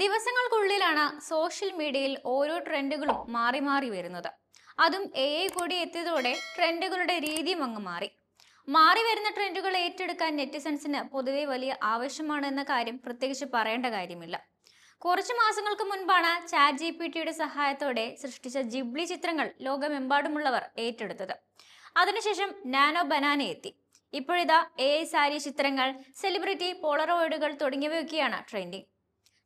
ദിവസങ്ങൾക്കുള്ളിലാണ് social മീഡിയയിൽ ഓരോ ട്രെൻഡുകളും മാറി മാറി വരുന്നത്. അതും എ ഐ കൂടി എത്തിയതോടെ ട്രെൻഡുകളുടെ രീതിയും അങ്ങ് മാറി. മാറി വരുന്ന ട്രെൻഡുകൾ ഏറ്റെടുക്കാൻ നെറ്റിസൺസിന് പൊതുവെ വലിയ ആവശ്യമാണ് എന്ന കാര്യം പ്രത്യേകിച്ച് പറയേണ്ട കാര്യമില്ല. കുറച്ച് മാസങ്ങൾക്ക് മുൻപാണ് ചാറ്റ് ജി പി ടിയുടെ സഹായത്തോടെ സൃഷ്ടിച്ച ജിബ്ലി ചിത്രങ്ങൾ ലോകമെമ്പാടുമുള്ളവർ ഏറ്റെടുത്തത്. അതിനുശേഷം നാനോ ബനാന എത്തി. ഇപ്പോഴിതാ എ ഐ സാരി ചിത്രങ്ങൾ സെലിബ്രിറ്റി പോളറോയിഡുകൾ തുടങ്ങിയവയൊക്കെയാണ് ട്രെൻഡിങ്.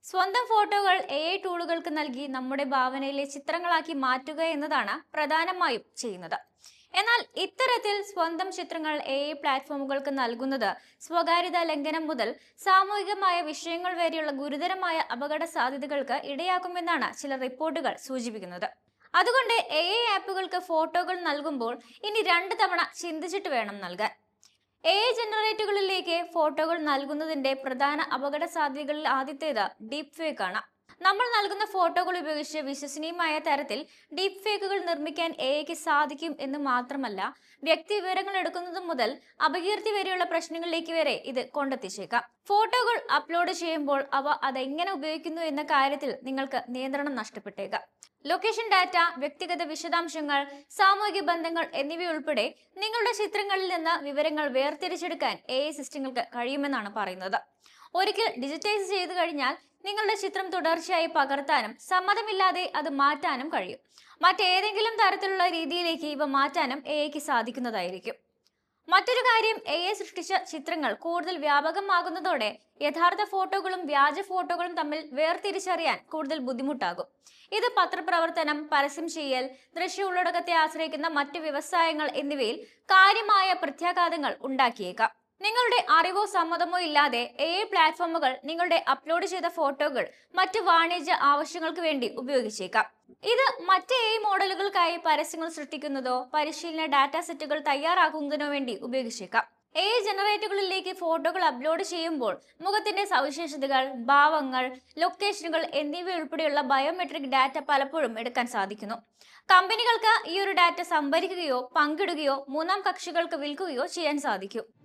സ്വന്തം ഫോട്ടോകൾ എ ഐ ടൂളുകൾക്ക് നൽകി നമ്മുടെ ഭാവനയിലെ ചിത്രങ്ങളാക്കി മാറ്റുക എന്നതാണ് പ്രധാനമായും ചെയ്യുന്നത്. എന്നാൽ ഇത്തരത്തിൽ സ്വന്തം ചിത്രങ്ങൾ എ ഐ പ്ലാറ്റ്ഫോമുകൾക്ക് നൽകുന്നത് സ്വകാര്യത ലംഘനം മുതൽ സാമൂഹികമായ വിഷയങ്ങൾ വരെയുള്ള ഗുരുതരമായ അപകട സാധ്യതകൾക്ക് ഇടയാക്കുമെന്നാണ് ചില റിപ്പോർട്ടുകൾ സൂചിപ്പിക്കുന്നത്. അതുകൊണ്ട് എ ഐ ആപ്പുകൾക്ക് ഫോട്ടോകൾ നൽകുമ്പോൾ ഇനി രണ്ട് തവണ ചിന്തിച്ചിട്ട് വേണം നൽകാൻ. എ ജനറേറ്ററുകളിലേക്ക് ഫോട്ടോകൾ നൽകുന്നതിന്റെ പ്രധാന അപകട സാധ്യതകളിൽ ആദ്യത്തേത് ഡീപ് ഫേക്ക് ആണ്. നമ്മൾ നൽകുന്ന ഫോട്ടോകൾ ഉപയോഗിച്ച് വിശ്വസനീയമായ തരത്തിൽ ഡീപ് ഫേക്കുകൾ നിർമ്മിക്കാൻ എ ഐക്ക് സാധിക്കും എന്ന് മാത്രമല്ല വ്യക്തി വിവരങ്ങൾ എടുക്കുന്നത് മുതൽ അപകീർത്തി വരെയുള്ള പ്രശ്നങ്ങളിലേക്ക് വരെ ഇത് കൊണ്ടെത്തിച്ചേക്കാം. ഫോട്ടോകൾ അപ്ലോഡ് ചെയ്യുമ്പോൾ അവ അതെങ്ങനെ ഉപയോഗിക്കുന്നു എന്ന കാര്യത്തിൽ നിങ്ങൾക്ക് നിയന്ത്രണം നഷ്ടപ്പെട്ടേക്കാം. ലൊക്കേഷൻ ഡാറ്റ വ്യക്തിഗത വിശദാംശങ്ങൾ സാമൂഹിക ബന്ധങ്ങൾ എന്നിവയുൾപ്പെടെ നിങ്ങളുടെ ചിത്രങ്ങളിൽ നിന്ന് വിവരങ്ങൾ വേർതിരിച്ചെടുക്കാൻ എ സിസ്റ്റങ്ങൾക്ക് കഴിയുമെന്നാണ് പറയുന്നത്. ഒരിക്കൽ ഡിജിറ്റൈസ് ചെയ്തു കഴിഞ്ഞാൽ നിങ്ങളുടെ ചിത്രം തുടർച്ചയായി പകർത്താനും സമ്മതമില്ലാതെ അത് മാറ്റാനും കഴിയും. മറ്റേതെങ്കിലും തരത്തിലുള്ള രീതിയിലേക്ക് ഇവ മാറ്റാനും എ ഐക്ക് സാധിക്കുന്നതായിരിക്കും. മറ്റൊരു കാര്യം എ ഐ സൃഷ്ടിച്ച ചിത്രങ്ങൾ കൂടുതൽ വ്യാപകമാകുന്നതോടെ യഥാർത്ഥ ഫോട്ടോകളും വ്യാജ ഫോട്ടോകളും തമ്മിൽ വേർതിരിച്ചറിയാൻ കൂടുതൽ ബുദ്ധിമുട്ടാകും. ഇത് പത്രപ്രവർത്തനം പരസ്യം ചെയ്യൽ ദൃശ്യ ഉള്ളടക്കത്തെ ആശ്രയിക്കുന്ന മറ്റു വ്യവസായങ്ങൾ എന്നിവയിൽ കാര്യമായ പ്രത്യാഘാതങ്ങൾ ഉണ്ടാക്കിയേക്കാം. നിങ്ങളുടെ അറിവോ സമ്മതമോ ഇല്ലാതെ എ പ്ലാറ്റ്ഫോമുകൾ നിങ്ങളുടെ അപ്ലോഡ് ചെയ്ത ഫോട്ടോകൾ മറ്റ് വാണിജ്യ ആവശ്യങ്ങൾക്ക് വേണ്ടി ഉപയോഗിച്ചേക്കാം. ഇത് മറ്റ് എ മോഡലുകൾക്കായി പരസ്യങ്ങൾ സൃഷ്ടിക്കുന്നതോ പരിശീലന ഡാറ്റ സെറ്റുകൾ തയ്യാറാക്കുന്നതിനോ വേണ്ടി ഉപയോഗിച്ചേക്കാം. എ ജനറേറ്ററുകളിലേക്ക് ഫോട്ടോകൾ അപ്ലോഡ് ചെയ്യുമ്പോൾ മുഖത്തിന്റെ സവിശേഷതകൾ ഭാവങ്ങൾ ലൊക്കേഷനുകൾ എന്നിവ ഉൾപ്പെടെയുള്ള ബയോമെട്രിക് ഡാറ്റ പലപ്പോഴും എടുക്കാൻ സാധിക്കുന്നു. കമ്പനികൾക്ക് ഈ ഒരു ഡാറ്റ സംഭരിക്കുകയോ പങ്കിടുകയോ മൂന്നാം കക്ഷികൾക്ക് വിൽക്കുകയോ ചെയ്യാൻ സാധിക്കും.